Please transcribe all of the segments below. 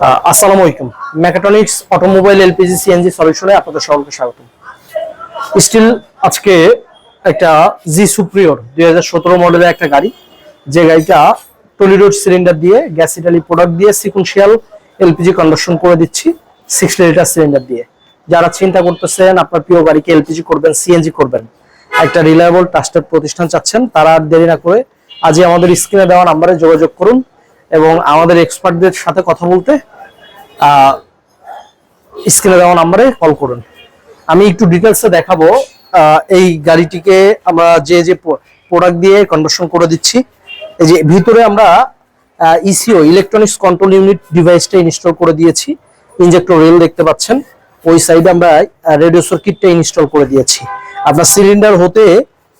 আসসালামু আলাইকুম। Mechatronics automobile LPG CNG সলিউশনে আপনাদের সকলকে স্বাগত স্টিল আজকে একটা জি সুপ্রিয়র দুই হাজার সতেরো মডেলের একটা গাড়ি। যে গাড়িটা টলিরোড সিলিন্ডার দিয়ে গ্যাস ইটালি প্রোডাক্ট দিয়ে সিকুয়েন্সিয়াল এলপিজি কনভার্সন করে দিচ্ছি সিক্স লিটার সিলিন্ডার দিয়ে। যারা চিন্তা করতেছেন, আপনার প্রিয় গাড়িকে এলপিজি করবেন সিএনজি করবেন, একটা রিলায়েবল ট্রাস্টেড প্রতিষ্ঠান চাচ্ছেন, তারা আর দেরি না করে আজই আমাদের স্ক্রিনে দেওয়া নাম্বারে যোগাযোগ করুন। এবং আমাদের এক্সপার্টদের সাথে কথা বলতে স্ক্রিনে দেওয়া নাম্বারে কল করুন। আমি একটু ডিটেলসে দেখাবো এই গাড়িটিকে আমরা যে যে প্রোডাক্ট দিয়ে কনভার্সন করে দিচ্ছি, এই যে ভিতরে আমরা ইসিও ইলেকট্রনিক্স কন্ট্রোল ইউনিট ডিভাইসটা ইনস্টল করে দিয়েছি ইনজেক্টর রেল দেখতে পাচ্ছেন, ওই সাইডে আমরা রেডিও সার্কিটটা ইনস্টল করে দিয়েছি। আপনার সিলিন্ডার হতে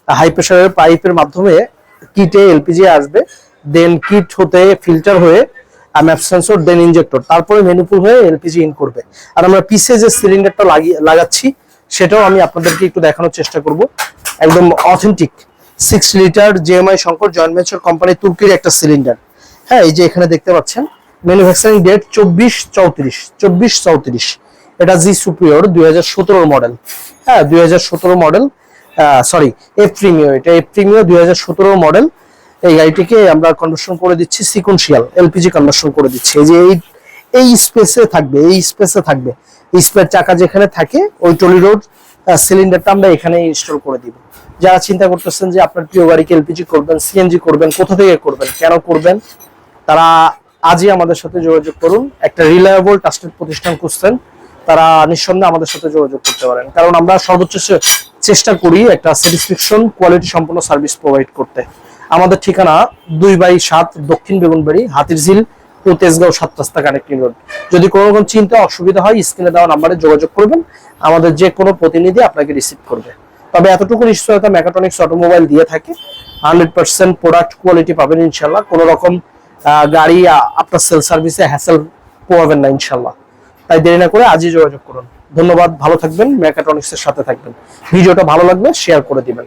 হাই প্রেসারের পাইপের মাধ্যমে কিটে এলপিজি আসবে। দেন কিট হতে ফিল্টার হয়ে ম্যাপ সেন্সর দেন ইনজেক্টর তারপরে মেনুপুল হয়ে এলপিজি ইন করবে। আর আমরা পিসে যে সিলিন্ডারটা লাগিয়ে লাগাচ্ছি, সেটাও আমি আপনাদেরকে একটু দেখানোর চেষ্টা করব। একদম authentic six litre GMI Shankar joint venture company তুর্কির একটা সিলিন্ডার হ্যাঁ এই যে এখানে দেখতে পাচ্ছেন। ম্যানুফ্যাকচারিং ডেট চব্বিশ চৌত্রিশ চব্বিশ চৌত্রিশ। এটা জি সুপ্রিয়র দুই মডেল হ্যাঁ দুই হাজার সতেরো মডেল সরি এফ প্রিমিও এটা এফ প্রিমিও দুই হাজার সতেরো মডেল এই গাড়িটিকে আমরা কনভার্সন করে দিচ্ছি সিকুয়েন্সিয়াল এলপিজি কনভার্সন করে দিচ্ছি। এই যে এই এই স্পেসে থাকবে, এই স্পেসে থাকবে। স্পেস চাকা যেখানে থাকে, ওই টলি রোড সিলিন্ডারটা আমরা এখানে ইনস্টল করে দিব। যারা চিন্তা করতেছেন যে আপনার প্রিয় গাড়িকে এলপিজি করবেন সিএনজি করবেন, কোথা থেকে করবেন, কেন করবেন, তারা আজই আমাদের সাথে যোগাযোগ করুন। একটা রিলায়েবল ট্রাস্টেড প্রতিষ্ঠান খুঁজছেন, তারা নিঃসন্দেহে আমাদের সাথে যোগাযোগ করতে পারেন। কারণ আমরা সর্বোচ্চ চেষ্টা করি একটা স্যাটিসফ্যাকশন কোয়ালিটি সম্পন্ন সার্ভিস প্রোভাইড করতে। আমাদের ঠিকানা দুই বাই সাত দক্ষিণ বেগুনবাড়ি, হাতিরঝিল টু তেজগাঁও সাত রাস্তা কানেক্টিং রোড যদি কোনো রকম চিন্তা অসুবিধা হয় স্ক্রিনে দেওয়া নাম্বারে যোগাযোগ করবেন। আমাদের যে কোনো প্রতিনিধি আপনাকে রিসিভ করবে। তবে এতটুকু নিশ্চয়তা মেকাট্রনিক্স অটোমোবাইল দিয়ে থাকে। হান্ড্রেড পার্সেন্ট প্রোডাক্ট কোয়ালিটি পাবেন ইনশাল্লাহ কোনো রকম গাড়ি আপনার সেল সার্ভিসে হ্যাসেল পোয়াবেন না ইনশাল্লাহ তাই দেরি না করে আজই যোগাযোগ করুন। ধন্যবাদ, ভালো থাকবেন মেকাট্রনিক্স এর সাথে থাকবেন। ভিডিওটা ভালো লাগলে শেয়ার করে দিবেন।